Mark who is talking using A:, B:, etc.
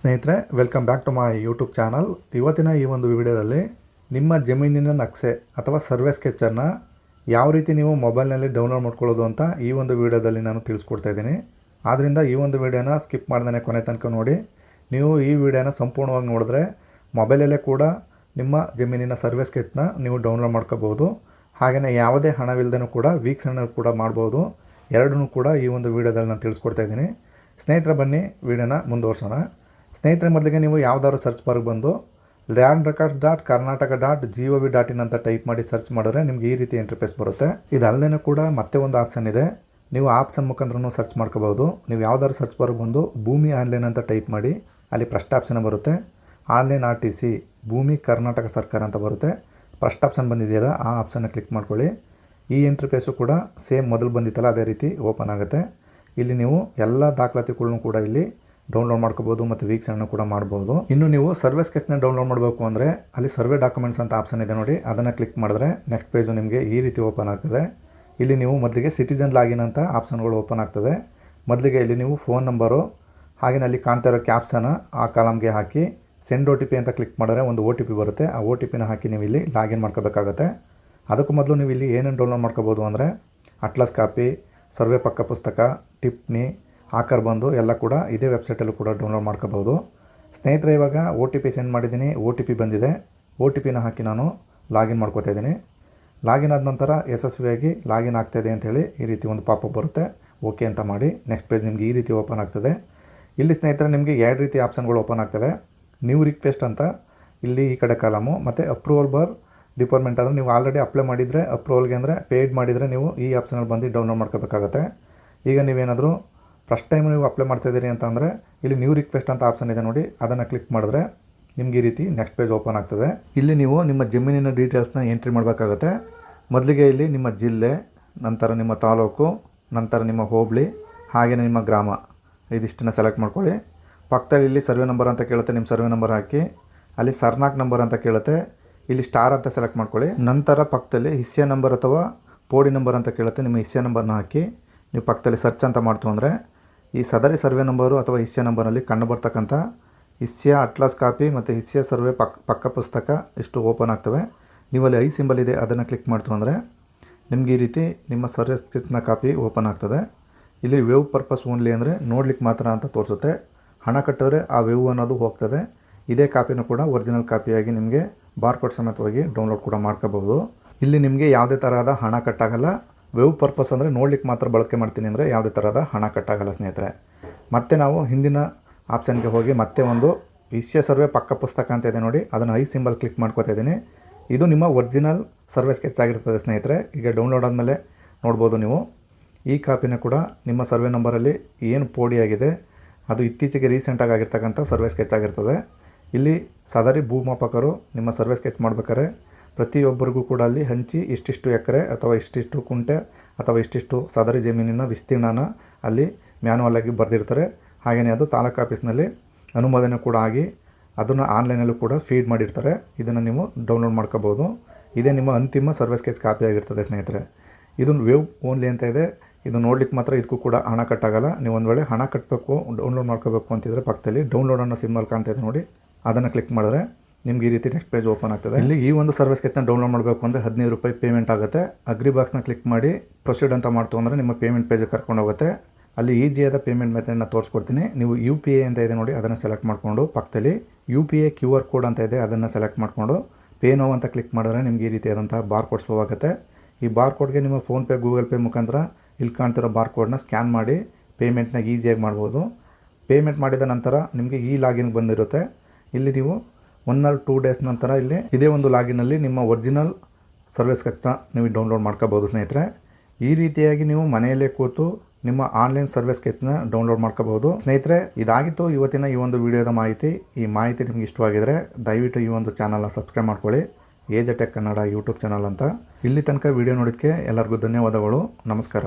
A: ಸ್ನೇಹಿತರೆ welcome back to my YouTube channel ಇವತ್ತಿನ ಈ ಒಂದು ವಿಡಿಯೋದಲ್ಲಿ ನಿಮ್ಮ ಜಮೀನಿನ ನಕ್ಷೆ ಅಥವಾ ಸರ್ವೆ ಸ್ಕೆಚ್ಚನ್ನು ಯಾವ ರೀತಿ ನೀವು ಮೊಬೈಲ್ನಲ್ಲಿ ಡೌನ್ಲೋಡ್ ಮಾಡ್ಕೊಳ್ಳೋದು ಅಂತ ಈ ಒಂದು ವಿಡಿಯೋದಲ್ಲಿ ನಾನು ತಿಳಿಸ್ಕೊಡ್ತಾ ಇದ್ದೀನಿ. ಆದ್ದರಿಂದ ಈ ಒಂದು ವಿಡಿಯೋನ ಸ್ಕಿಪ್ ಮಾಡ್ದೇ ಕೊನೆ ತನಕ ನೋಡಿ. ನೀವು ಈ ವಿಡಿಯೋನ ಸಂಪೂರ್ಣವಾಗಿ ನೋಡಿದ್ರೆ ಮೊಬೈಲಲ್ಲೇ ಕೂಡ ನಿಮ್ಮ ಜಮೀನಿನ ಸರ್ವೆ ಸ್ಕೆಚ್ನ ನೀವು ಡೌನ್ಲೋಡ್ ಮಾಡ್ಕೋಬೋದು ಹಾಗೆಯೇ ಯಾವುದೇ ಹಣವಿಲ್ಲದೇ ಕೂಡ ವೀಕ್ಷಣೆ ಕೂಡ ಮಾಡ್ಬೋದು. ಎರಡನ್ನೂ ಕೂಡ ಈ ಒಂದು ವಿಡಿಯೋದಲ್ಲಿ ನಾನು ತಿಳಿಸ್ಕೊಡ್ತಾ ಇದ್ದೀನಿ. ಸ್ನೇಹಿತರ, ಬನ್ನಿ, ವಿಡಿಯೋನ ಮುಂದುವರ್ಸೋಣ. ಸ್ನೇಹಿತರೆ, ಮೊದಲಿಗೆ ನೀವು ಯಾವ್ದಾದ್ರು ಸರ್ಚ್ ಬಾರ್ಗೆ ಬಂದು land records dot Karnataka dot G V dot in ಅಂತ ಟೈಪ್ ಮಾಡಿ ಸರ್ಚ್ ಮಾಡಿದ್ರೆ ನಿಮ್ಗೆ ಈ ರೀತಿ ಇಂಟರ್ಫೇಸ್ ಬರುತ್ತೆ. ಇದಲ್ಲದೇ ಕೂಡ ಮತ್ತೆ ಒಂದು ಆಪ್ಷನ್ ಇದೆ. ನೀವು ಆಪ್ಸನ್ ಮುಖಾಂತರನೂ ಸರ್ಚ್ ಮಾಡ್ಕೋಬೋದು ನೀವು ಯಾವ್ದಾದ್ರು ಸರ್ಚ್ ಬಾರ್ಗೆ ಬಂದು ಭೂಮಿ ಆನ್ಲೈನ್ ಅಂತ ಟೈಪ್ ಮಾಡಿ ಅಲ್ಲಿ ಫಸ್ಟ್ ಆಪ್ಷನ್ ಬರುತ್ತೆ. Online R T C Bhoomi Karnataka ಸರ್ಕಾರ ಅಂತ ಬರುತ್ತೆ. ಫಸ್ಟ್ ಆಪ್ಷನ್ ಬಂದಿದೆಯಲ್ಲ, ಆ ಆಪ್ಷನ್ನ ಕ್ಲಿಕ್ ಮಾಡ್ಕೊಳ್ಳಿ. ಈ ಇಂಟರ್ಫೇಸು ಕೂಡ ಸೇಮ್ ಮೊದಲು ಬಂದಿತ್ತಲ್ಲ, ಅದೇ ರೀತಿ ಓಪನ್ ಆಗುತ್ತೆ. ಇಲ್ಲಿ ನೀವು ಎಲ್ಲ ದಾಖಲಾತಿಗಳನ್ನೂ ಕೂಡ ಇಲ್ಲಿ ಡೌನ್ಲೋಡ್ ಮಾಡ್ಕೋಬೋದು ಮತ್ತು ವೀಕ್ಷಣೆ ಕೂಡ ಮಾಡ್ಬೋದು. ಇನ್ನು ನೀವು ಸರ್ವೆ ಸ್ಕೆಚ್ನ ಡೌನ್ಲೋಡ್ ಮಾಡಬೇಕು ಅಂದರೆ ಅಲ್ಲಿ ಸರ್ವೆ ಡಾಕ್ಯುಮೆಂಟ್ಸ್ ಅಂತ ಆಪ್ಷನ್ ಇದೆ ನೋಡಿ. ಅದನ್ನು ಕ್ಲಿಕ್ ಮಾಡಿದ್ರೆ ನೆಕ್ಸ್ಟ್ ಪೇಜು ನಿಮಗೆ ಈ ರೀತಿ ಓಪನ್ ಆಗ್ತದೆ. ಇಲ್ಲಿ ನೀವು ಮೊದಲಿಗೆ ಸಿಟಿಜನ್ ಲಾಗಿನ್ ಅಂತ ಆಪ್ಷನ್ಗಳು ಓಪನ್ ಆಗ್ತದೆ. ಮೊದಲಿಗೆ ಇಲ್ಲಿ ನೀವು ಫೋನ್ ನಂಬರು ಹಾಗೆಯೇ ಅಲ್ಲಿ ಕಾಣ್ತಾ ಇರೋ ಕ್ಯಾಪ್ಸನ ಆ ಕಾಲಮ್ಗೆ ಹಾಕಿ ಸೆಂಡ್ ಒ ಟಿ ಪಿ ಅಂತ ಕ್ಲಿಕ್ ಮಾಡಿದ್ರೆ ಒಂದು ಒ ಟಿ ಪಿ ಬರುತ್ತೆ. ಆ ಒ ಟಿ ಪಿನ ಹಾಕಿ ನೀವು ಇಲ್ಲಿ ಲಾಗಿನ್ ಮಾಡ್ಕೋಬೇಕಾಗತ್ತೆ. ಅದಕ್ಕೂ ಮೊದಲು ನೀವು ಇಲ್ಲಿ ಏನೇನು ಡೌನ್ಲೋಡ್ ಮಾಡ್ಕೋಬೋದು ಅಂದರೆ ಅಟ್ಲಸ್ ಕಾಪಿ ಸರ್ವೆ ಪಕ್ಕ ಪುಸ್ತಕ, ಟಿಪ್ನಿ ಆಕರ್ ಬಂದು ಎಲ್ಲ ಕೂಡ ಇದೇ ವೆಬ್ಸೈಟಲ್ಲೂ ಕೂಡ ಡೌನ್ಲೋಡ್ ಮಾಡ್ಕೋಬೋದು ಸ್ನೇಹಿತರೆ, ಇವಾಗ ಓ ಟಿ ಪಿ ಸೆಂಡ್ ಮಾಡಿದ್ದೀನಿ. ಒ ಟಿ ಪಿ ಬಂದಿದೆ. ಒ ಟಿ ಪಿನ ಹಾಕಿ ನಾನು ಲಾಗಿನ್ ಮಾಡ್ಕೋತಾ ಇದ್ದೀನಿ. ಲಾಗಿನ್ ಆದ ನಂತರ ಯಶಸ್ವಿಯಾಗಿ ಲಾಗಿನ್ ಆಗ್ತಾಯಿದೆ ಅಂಥೇಳಿ ಈ ರೀತಿ ಒಂದು ಪಾಪಪ್ ಬರುತ್ತೆ. ಓಕೆ ಅಂತ ಮಾಡಿ ನೆಕ್ಸ್ಟ್ ಪೇಜ್ ನಿಮಗೆ ಈ ರೀತಿ ಓಪನ್ ಆಗ್ತದೆ. ಇಲ್ಲಿ ಸ್ನೇಹಿತರೆ, ನಿಮಗೆ ಎರಡು ರೀತಿ ಆಪ್ಷನ್ಗಳು ಓಪನ್ ಆಗ್ತವೆ. ನ್ಯೂ ರಿಕ್ವೆಸ್ಟ್ ಅಂತ, ಇಲ್ಲಿ ಈ ಕಡೆ ಕಾಲಮು ಮತ್ತು ಅಪ್ರೂವಲ್ ಬರ್ ಡಿಪಾರ್ಟ್ಮೆಂಟ್ ಅಂದರೆ ನೀವು ಆಲ್ರೆಡಿ ಅಪ್ಲೈ ಮಾಡಿದರೆ ಅಪ್ರೂವಲ್ಗೆ ಅಂದರೆ ಪೇಯ್ಡ್ ಮಾಡಿದರೆ ನೀವು ಈ ಆಪ್ಷನಲ್ಲಿ ಬಂದು ಡೌನ್ಲೋಡ್ ಮಾಡ್ಕೋಬೇಕಾಗತ್ತೆ. ಈಗ ನೀವೇನಾದರೂ ಫಸ್ಟ್ ಟೈಮ್ ನೀವು ಅಪ್ಲೈ ಮಾಡ್ತಾಯಿದ್ದೀರಿ ಅಂತ ಅಂದರೆ, ಇಲ್ಲಿ ನ್ಯೂ ರಿಕ್ವೆಸ್ಟ್ ಅಂತ ಆಪ್ಷನ್ ಇದೆ ನೋಡಿ, ಅದನ್ನು ಕ್ಲಿಕ್ ಮಾಡಿದ್ರೆ ನಿಮಗೆ ಈ ರೀತಿ ನೆಕ್ಸ್ಟ್ ಪೇಜ್ ಓಪನ್ ಆಗ್ತದೆ. ಇಲ್ಲಿ ನೀವು ನಿಮ್ಮ ಜಮೀನಿನ ಡೀಟೇಲ್ಸ್ನ ಎಂಟ್ರಿ ಮಾಡಬೇಕಾಗುತ್ತೆ. ಮೊದಲಿಗೆ ಇಲ್ಲಿ ನಿಮ್ಮ ಜಿಲ್ಲೆ, ನಂತರ ನಿಮ್ಮ ತಾಲೂಕು, ನಂತರ ನಿಮ್ಮ ಹೋಬಳಿ ಹಾಗೆಯೇ ನಿಮ್ಮ ಗ್ರಾಮ. ಇದಿಷ್ಟನ್ನು ಸೆಲೆಕ್ಟ್ ಮಾಡ್ಕೊಳ್ಳಿ. ಪಕ್ಕದಲ್ಲಿ ಇಲ್ಲಿ ಸರ್ವೆ ನಂಬರ್ ಅಂತ ಕೇಳುತ್ತೆ ನಿಮ್ಮ ಸರ್ವೆ ನಂಬರ್ ಹಾಕಿ. ಅಲ್ಲಿ ಸರ್ನಾಕ್ ನಂಬರ್ ಅಂತ ಕೇಳುತ್ತೆ. ಇಲ್ಲಿ ಸ್ಟಾರ್ ಅಂತ ಸೆಲೆಕ್ಟ್ ಮಾಡ್ಕೊಳ್ಳಿ. ನಂತರ ಪಕ್ಕದಲ್ಲಿ ಹಿಸ್ಸೆ ನಂಬರ್ ಅಥವಾ ಪೋಡಿ ನಂಬರ್ ಅಂತ ಕೇಳುತ್ತೆ, ನಿಮ್ಮ ಹಿಸ್ಸೆ ನಂಬರ್ನ ಹಾಕಿ. ನೀವು ಪಕ್ಕದಲ್ಲಿ ಸರ್ಚ್ ಅಂತ ಮಾಡ್ತು ಅಂದರೆ ಈ ಸದರಿ ಸರ್ವೆ ನಂಬರು ಅಥವಾ ಹಿಸ್ಸೆ ನಂಬರಲ್ಲಿ ಕಂಡು ಬರ್ತಕ್ಕಂಥ ಹಿಸ್ಸೆಯ ಅಟ್ಲಾಸ್ ಕಾಪಿ ಮತ್ತು ಹಿಸ್ಸೆಯ ಸರ್ವೆ ಪಕ್, ಪಕ್ಕ ಪುಸ್ತಕ ಇಷ್ಟು ಓಪನ್ ಆಗ್ತವೆ ನೀವಲ್ಲಿ ಐ ಸಿಂಬಲ್ ಇದೆ, ಅದನ್ನು ಕ್ಲಿಕ್ ಮಾಡ್ತು ಅಂದರೆ ನಿಮಗೆ ಈ ರೀತಿ ನಿಮ್ಮ ಸರ್ವೆ ಸ್ಕೆಚ್ನ ಕಾಪಿ ಓಪನ್ ಆಗ್ತದೆ. ಇಲ್ಲಿ ವೇವ್ ಪರ್ಪಸ್ ಓನ್ಲಿ ಅಂದರೆ ನೋಡ್ಲಿಕ್ಕೆ ಮಾತ್ರ ಅಂತ ತೋರಿಸುತ್ತೆ. ಹಣ ಕಟ್ಟಿದ್ರೆ ಆ ವೇವ್ ಅನ್ನೋದು ಹೋಗ್ತದೆ. ಇದೇ ಕಾಪಿನೂ ಕೂಡ ಒರಿಜಿನಲ್ ಕಾಪಿಯಾಗಿ ನಿಮಗೆ ಬಾರ್ಕೋಡ್ ಸಮೇತವಾಗಿ ಡೌನ್ಲೋಡ್ ಕೂಡ ಮಾಡ್ಕೋಬಹುದು ಇಲ್ಲಿ ನಿಮಗೆ ಯಾವುದೇ ತರಹದ ಹಣ ಕಟ್ಟಾಗಲ್ಲ. ವೇವ್ ಪರ್ಪಸ್ ಅಂದರೆ ನೋಡ್ಲಿಕ್ಕೆ ಮಾತ್ರ ಬಳಕೆ ಮಾಡ್ತೀನಿ ಅಂದರೆ ಯಾವುದೇ ಥರದ ಹಣ ಕಟ್ಟಾಗಲ್ಲ, ಸ್ನೇಹಿತರೆ. ಮತ್ತೆ ನಾವು ಹಿಂದಿನ ಆಪ್ಷನ್ಗೆ ಹೋಗಿ ಮತ್ತೆ ಒಂದು ವಿಷಯ ಸರ್ವೆ ಪಕ್ಕ ಪುಸ್ತಕ ಅಂತ ಇದೆ ನೋಡಿ, ಅದನ್ನು ಐ ಸಿಂಬಲ್ ಕ್ಲಿಕ್ ಮಾಡ್ಕೋತಾ ಇದ್ದೀನಿ. ಇದು ನಿಮ್ಮ ಒರಿಜಿನಲ್ ಸರ್ವೆ ಸ್ಕೆಚ್ ಆಗಿರ್ತದೆ, ಸ್ನೇಹಿತರೆ. ಈಗ ಡೌನ್ಲೋಡ್ ಆದಮೇಲೆ ನೋಡ್ಬೋದು ನೀವು. ಈ ಕಾಪಿನ ಕೂಡ ನಿಮ್ಮ ಸರ್ವೆ ನಂಬರಲ್ಲಿ ಏನು ಪೋಡಿಯಾಗಿದೆ ಅದು ಇತ್ತೀಚೆಗೆ ರೀಸೆಂಟಾಗಿ ಆಗಿರ್ತಕ್ಕಂಥ ಸರ್ವೆ ಸ್ಕೆಚ್ ಆಗಿರ್ತದೆ. ಇಲ್ಲಿ ಸದರಿ ಭೂಮಾಪಕರು ನಿಮ್ಮ ಸರ್ವೆ ಸ್ಕೆಚ್ ಮಾಡ್ಬೇಕಾದ್ರೆ ಪ್ರತಿಯೊಬ್ಬರಿಗೂ ಕೂಡ ಅಲ್ಲಿ ಹಂಚಿ ಇಷ್ಟಿಷ್ಟು ಎಕರೆ ಅಥವಾ ಇಷ್ಟಿಷ್ಟು ಕುಂಟೆ ಅಥವಾ ಇಷ್ಟಿಷ್ಟು ಸದರಿ ಜಮೀನಿನ ವಿಸ್ತೀರ್ಣನ ಅಲ್ಲಿ ಮ್ಯಾನುವಲ್ ಆಗಿ ಬರೆದಿರ್ತಾರೆ. ಹಾಗೆಯೇ ಅದು ತಾಲೂಕು ಆಫೀಸ್ನಲ್ಲಿ ಅನುಮೋದನೆ ಕೂಡ ಆಗಿ ಅದನ್ನು ಆನ್ಲೈನಲ್ಲೂ ಕೂಡ ಫೀಡ್ ಮಾಡಿರ್ತಾರೆ. ಇದನ್ನು ನೀವು ಡೌನ್ಲೋಡ್ ಮಾಡ್ಕೋಬೋದು. ಇದೇ ನಿಮ್ಮ ಅಂತಿಮ ಸರ್ವಿಸ್ ಕೇಸ್ ಕಾಪಿ ಆಗಿರ್ತದೆ ಸ್ನೇಹಿತರೆ. ಇದನ್ನು ವೇವ್ ಓನ್ಲಿ ಅಂತ ಇದೆ. ಇದು ನೋಡ್ಲಿಕ್ಕೆ ಮಾತ್ರ ಇದಕ್ಕೂ ಕೂಡ ಹಣ ಕಟ್ಟಾಗಲ್ಲ. ನೀವು ಒಂದು ವೇಳೆ ಹಣ ಕಟ್ಟಬೇಕು ಡೌನ್ಲೋಡ್ ಮಾಡ್ಕೋಬೇಕು ಅಂತಿದ್ರೆ ಪಕ್ಕದಲ್ಲಿ ಡೌನ್ಲೋಡ್ ಅನ್ನೋ ಸಿಂಬಲ್ ಕಾಣ್ತಾ ಇದೆ ನೋಡಿ. ಅದನ್ನು ಕ್ಲಿಕ್ ಮಾಡಿದ್ರೆ ನಿಮ್ಗೆ ಈ ರೀತಿ ನೆಕ್ಸ್ಟ್ ಪೇಜ್ ಓಪನ್ ಆಗ್ತದೆ. ಇಲ್ಲಿ ಈ ಒಂದು ಸರ್ವಿಸ್ ಸ್ಕೆಚ್ನ ಡೌನ್ಲೋಡ್ ಮಾಡಬೇಕು ಅಂದರೆ ಹದಿನೈದು ರೂಪಾಯಿ ಪೇಮೆಂಟ್ ಆಗುತ್ತೆ. ಅಗ್ರಿ ಬಾಕ್ಸ್ನ ಕ್ಲಿಕ್ ಮಾಡಿ ಪ್ರೊಸೀಡ್ ಅಂತ ಮಾಡ್ತು ಅಂದರೆ ನಿಮ್ಮ ಪೇಮೆಂಟ್ ಪೇಜಿಗೆ ಕರ್ಕೊಂಡು ಹೋಗುತ್ತೆ. ಅಲ್ಲಿ ಈಜಿಯಾದ ಪೇಮೆಂಟ್ ಮೆಥಡ್ನ ತೋರಿಸ್ಕೊಡ್ತೀನಿ. ನೀವು ಯು ಪಿ ಎ ಅಂತ ಇದೆ ನೋಡಿ, ಅದನ್ನು ಸೆಲೆಕ್ಟ್ ಮಾಡಿಕೊಂಡು ಪಕ್ಕದಲ್ಲಿ U P A Q R code ಅಂತ ಇದೆ, ಅದನ್ನು ಸೆಲೆಕ್ಟ್ ಮಾಡಿಕೊಂಡು ಪೇ ನೋವು ಅಂತ ಕ್ಲಿಕ್ ಮಾಡಿದ್ರೆ ನಿಮಗೆ ಈ ರೀತಿಯಾದಂಥ ಬಾರ್ ಕೋಡ್ ಶೋ ಆಗುತ್ತೆ. ಈ ಬಾರ್ ಕೋಡ್ಗೆ ನಿಮ್ಮ ಫೋನ್ಪೇ ಗೂಗಲ್ ಪೇ ಮುಖಾಂತರ ಇಲ್ಲಿ ಕಾಣ್ತಿರೋ ಬಾರ್ ಕೋಡ್ನ ಸ್ಕ್ಯಾನ್ ಮಾಡಿ ಪೇಮೆಂಟ್ನ ಈಸಿಯಾಗಿ ಮಾಡ್ಬೋದು. ಪೇಮೆಂಟ್ ಮಾಡಿದ ನಂತರ ನಿಮಗೆ ಈ ಲಾಗಿನ್ ಬಂದಿರುತ್ತೆ. ಇಲ್ಲಿ ನೀವು ಒನ್ ಆರ್ ಟೂ ಡೇಸ್ ನಂತರ ಇಲ್ಲಿ ಇದೇ ಒಂದು ಲಾಗಿನಲ್ಲಿ ನಿಮ್ಮ ಒರಿಜಿನಲ್ ಸರ್ವಿಸ್ ಸ್ಕೆಚ್ನ ನೀವು ಡೌನ್ಲೋಡ್ ಮಾಡ್ಕೋಬೋದು ಸ್ನೇಹಿತರೆ. ಈ ರೀತಿಯಾಗಿ ನೀವು ಮನೆಯಲ್ಲೇ ಕೂತು ನಿಮ್ಮ ಆನ್ಲೈನ್ ಸರ್ವಿಸ್ ಸ್ಕೆಚ್ನ ಡೌನ್ಲೋಡ್ ಮಾಡ್ಕೋಬಹುದು. ಸ್ನೇಹಿತರೆ, ಇದಾಗಿತ್ತು ಇವತ್ತಿನ ಈ ಒಂದು ವಿಡಿಯೋದ ಮಾಹಿತಿ. ಈ ಮಾಹಿತಿ ನಿಮ್ಗೆ ಇಷ್ಟವಾಗಿದ್ರೆ ದಯವಿಟ್ಟು ಈ ಒಂದು ಚಾನಲ್ನ ಸಬ್ಸ್ಕ್ರೈಬ್ ಮಾಡ್ಕೊಳ್ಳಿ. ಏಜ್ ಅಟೆಕ್ ಕನ್ನಡ ಯೂಟ್ಯೂಬ್ ಚಾನಲ್ ಅಂತ. ಇಲ್ಲಿ ತನಕ ವಿಡಿಯೋ ನೋಡೋದಕ್ಕೆ ಎಲ್ಲರಿಗೂ ಧನ್ಯವಾದಗಳು. ನಮಸ್ಕಾರ.